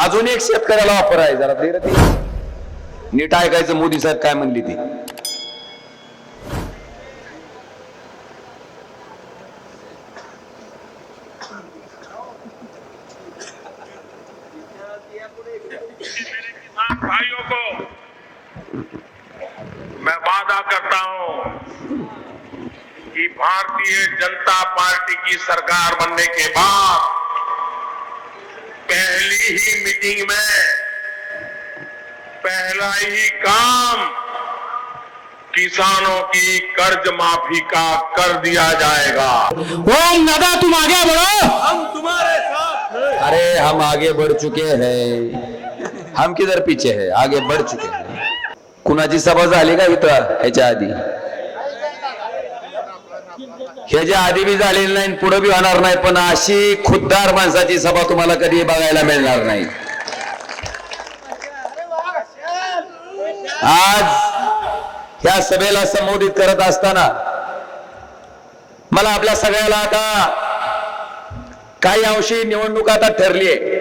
अजून एक शेतकऱ्याला ऑफर आहे जरा दे नीट ऐकायचं मोदी साहेब काय म्हणली ती. भाइयों को मैं वादा करता हूं कि भारतीय जनता पार्टी की सरकार बनने के बाद पहली ही मीटिंग में पहला ही काम किसानों की कर्ज माफ़ी का कर दिया जाएगा। ओम दादा तुम आगे बढ़ो। हम तुम्हारे साथ अरे हम आगे बढ़ चुके हैं। हम किधर पीछे है? आगे बढ़ चुके हैं। कुणाची सभा झाली का इथं ह्याच्या आधी हे जे आधी बी झालेलं नाही पुढे बी होणार नाही पण अशी खुद्दार माणसाची सभा तुम्हाला कधी बघायला मिळणार नाही. आज ह्या सभेला संबोधित करत असताना मला आपल्या सगळ्याला आता काही अंशी निवडणूक आता ठरली आहे.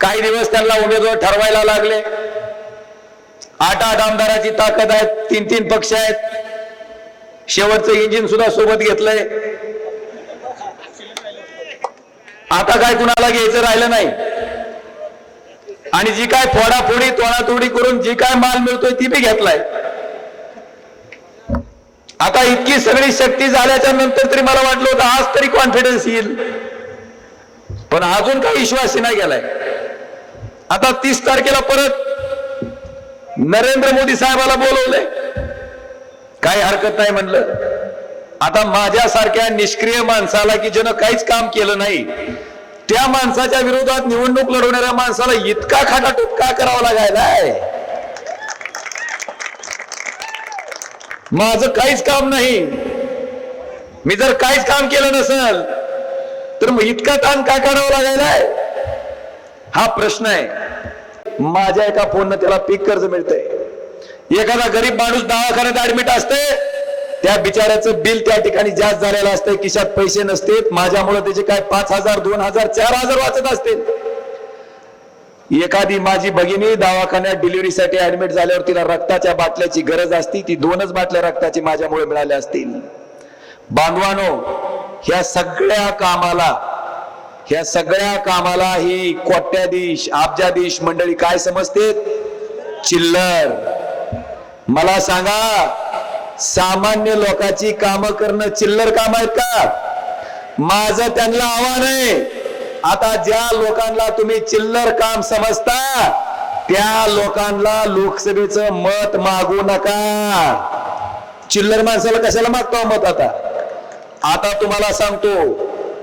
काही दिवस त्यांना उमेदवार ठरवायला लागले. आठ आठ आमदाराची ताकद आहे तीन तीन पक्ष आहेत. शेवटचं इंजिन सुद्धा सोबत घेतलंय. आता काय कुणाला घ्यायचं राहिलं नाही. आणि जी काय फोडाफोडी तोडातोडी करून जी काय माल मिळतोय ती बी घेतलाय. आता इतकी सगळी शक्ती झाल्याच्यानंतर तरी मला वाटलं होतं आज तरी कॉन्फिडन्स येईल. पण अजून काही विश्वास नाही गेलाय. आता तीस तारखेला परत नरेंद्र मोदी साहेबाला बोलवलंय. काही हरकत नाही म्हणलं. आता माझ्यासारख्या निष्क्रिय माणसाला की ज्यानं काहीच काम केलं नाही त्या माणसाच्या विरोधात निवडणूक लढवणाऱ्या माणसाला इतका खाटाटूप का करावा लागायलाय माझं काहीच काम नाही. मी जर काहीच काम केलं नसल तर मग इतका ताण का काढावा लागायलाय हा प्रश्न आहे. माझ्या एका फोननं त्याला पीक कर्ज मिळतंय. एखादा गरीब माणूस दवाखान्यात ऍडमिट असते त्या बिचाऱ्याचं बिल त्या ठिकाणी जास्त झालेलं असतंय खिशात पैसे नसते माझ्यामुळे त्याचे काय पाच हजार दोन हजार चार हजार वाचत असतील एखादी माझी भगिनी दवाखान्यात डिलिव्हरीसाठी ऍडमिट झाल्यावर तिला रक्ताच्या बाटल्याची गरज असती ती दोनच बाटल्या रक्ताची माझ्यामुळे मिळाल्या असतील. बांधवानो ह्या सगळ्या कामाला ह्या सगळ्या कामाला ही कोट्याधीश अब्जाधीश मंडळी काय समजते चिल्लर. मला सांगा सामान्य लोकांची कामं करणं चिल्लर काम आहेत का? माझं त्यांना आव्हान आहे. आता ज्या लोकांना तुम्ही चिल्लर काम समजता त्या लोकांना लोकसभेचं मत मागू नका. चिल्लर माणसाला कशाला मागतो हो मत आता? आता तुम्हाला सांगतो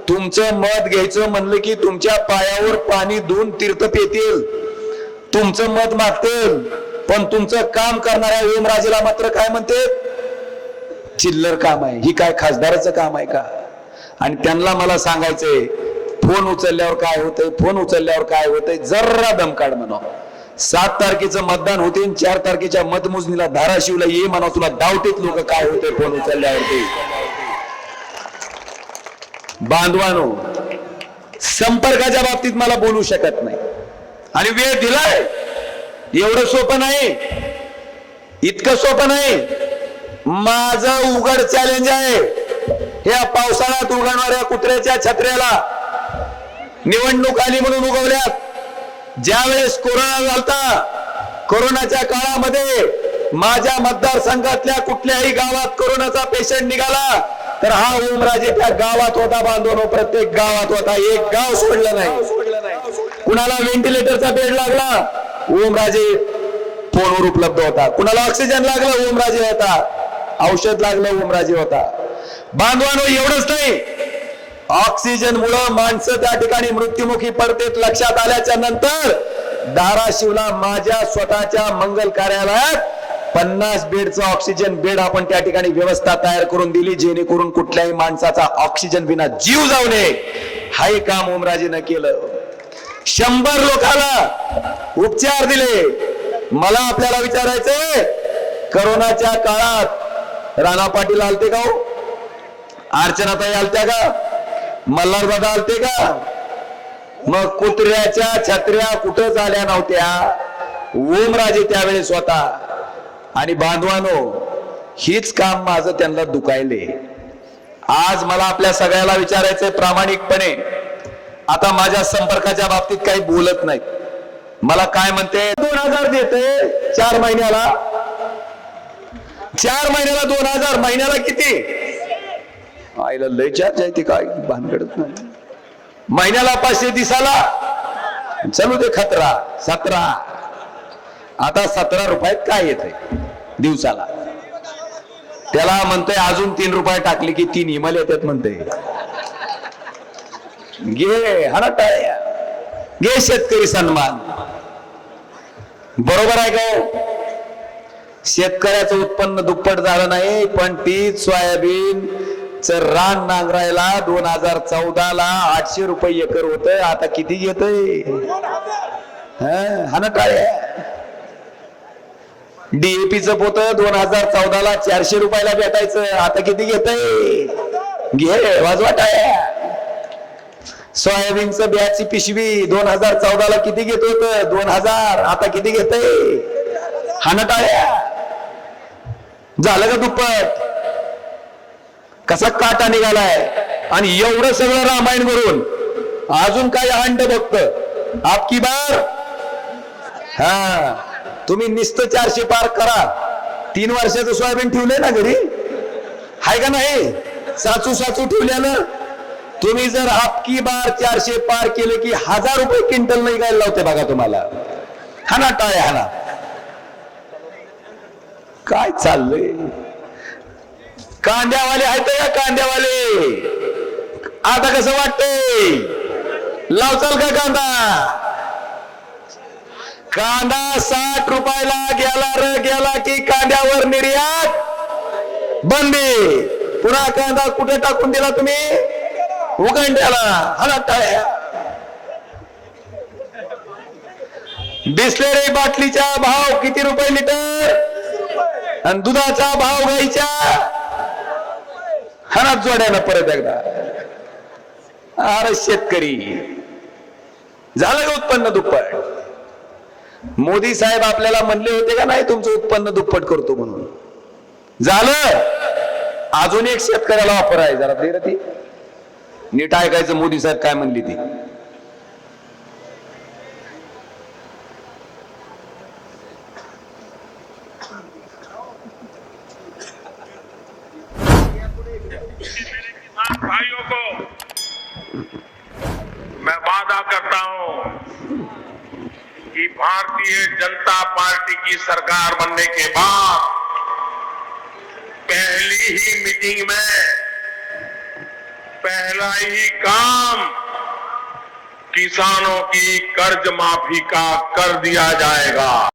तुमचं मत घ्यायचं म्हणलं की तुमच्या पायावर पाणी धुवून तीर्थ पेतील. तुमचं मत मागतील. पण तुमचं काम करणाऱ्या ओमराजेला मात्र काय म्हणते? चिल्लर काम आहे. ही काय खासदाराचं काम आहे का? आणि त्यांना मला सांगायचंय फोन उचलल्यावर काय होतंय? फोन उचलल्यावर काय होतंय? जर्रा दमकाड म्हणा. सात तारखेचं मतदान होते चार तारखेच्या मतमोजणीला धाराशिवला ये म्हणा तुला डावटेत लोक काय होते फोन उचलल्यावरती. बांधवानो संपर्काच्या बाबतीत मला बोलू शकत नाही. आणि वेळ दिलाय. एवढं सोपं नाही. इतकं सोपं नाही. माझं उघड चॅलेंज आहे. या पावसाळ्यात उघडणाऱ्या कुत्र्याच्या छत्र्याला निवडणूक आली म्हणून उगवल्यात. ज्या वेळेस कोरोना झालता कोरोनाच्या काळामध्ये माझ्या मतदारसंघातल्या कुठल्याही गावात कोरोनाचा पेशंट निघाला तर हा ओमराजे त्या गावात होता बांधून प्रत्येक गावात होता. एक गाव सोडलं नाही. कुणाला व्हेंटिलेटरचा बेड लागला? ओमराजे फोनवर उपलब्ध होता. कुणाला ऑक्सिजन लागलं? ओमराजे होता. औषध लागलं? ओमराजे होता. बांधवानो एवढंच नाही. ऑक्सिजन मुळे माणसं त्या ठिकाणी मृत्युमुखी पडतेत लक्षात आल्याच्यानंतर धाराशिवला माझ्या स्वतःच्या मंगल कार्यालयात पन्नास बेडचं ऑक्सिजन बेड आपण त्या ठिकाणी व्यवस्था तयार करून दिली जेणेकरून कुठल्याही माणसाचा ऑक्सिजन विना जीव जाऊ नये. हाही काम ओमराजेनं केलं. शंभर लोकांना उपचार दिले. मला आपल्याला विचारायचंय करोनाच्या काळात राणा पाटील आलते का हो? अर्चनाताई आलत्या का? मल्हार दादा आलते का? मग कुत्र्याच्या छत्र्या कुठं झाल्या नव्हत्या? ओमराजे त्यावेळी स्वतः आणि बांधवानो हीच काम माझं त्यांना दुखायले. आज मला आपल्या सगळ्याला विचारायचंय प्रामाणिकपणे. आता माझ्या संपर्काच्या बाबतीत काही बोलत नाही मला काय म्हणते? दोन हजार देते चार महिन्याला. चार महिन्याला दोन हजार महिन्याला किती? आईला लय चार्ज आहे ते काय? भानगडत नाही. महिन्याला पाचशे दिसाला. चलू दे खतरा सतरा. आता सतरा रुपयात काय येत दिवसाला. त्याला म्हणतोय अजून तीन रुपये टाकले की तीन इमल येतात म्हणते घे हा टाळ्या घे शेतकरी सन्मान. बरोबर आहे का हो? शेतकऱ्याचं उत्पन्न दुप्पट झालं नाही पण तीच सोयाबीन रान नांगरायला दोन हजार चौदा ला आठशे रुपये एकर होत आता किती घेतय? हा ना टाळ्या डीएपीचं पोत दोन हजार चौदा ला चारशे रुपयाला भेटायचं. आता किती घेतय? घे वाजवा टाळ्या. सोयाबीनचं बियाची पिशवी दोन हजार चौदा ला किती घेत होत? दोन हजार. आता किती घेतय? हाना टाळ्या झालं का दुप्पट? कसा काटा निघालाय? आणि एवढं सगळं रामायण करून अजून काय अंड बघत आपकी बार? हा. तुम्ही निस्त चारशे पार करा. तीन वर्षाचं सोयाबीन ठेवलंय ना घरी? हाय का नाही? साचू साचू ठेवल्यानं तुम्ही जर आपकी बार चारशे पार केले की हजार रुपये क्विंटल नाही गायला लावते बघा तुम्हाला. हाना टाळे हाना. काय चाललंय? कांद्यावाले आहेत का कांद्यावाले? आता कसं वाटतंय? लावचाल का कांदा? कांदा साठ रुपयाला गेला र गेला की कांद्यावर निर्यात बंदी. पुन्हा कांदा कुठे टाकून दिला तुम्ही? उगंड्याला हला टाळ्या बिस्लेरी बाटलीचा भाव किती रुपये लिटर? आणि दुधाचा भाव गाईच्या हनात जोड्यानं परत एकदा. अरे शेतकरी. झालं का उत्पन्न दुप्पट? मोदी साहेब आपल्याला म्हणले होते का नाही तुमचं उत्पन्न दुप्पट करतो म्हणून? झालं. अजून एक शेतकऱ्याला वापर आहे जरा दे ती. नीट ऐकायचं मोदी साहेब काय म्हणली ती? भाइयों को मैं वादा करता हूँ कि भारतीय जनता पार्टी की सरकार बनने के बाद पहली ही मीटिंग में पहला ही काम। किसानों की कर्ज माफी का कर दिया जाएगा।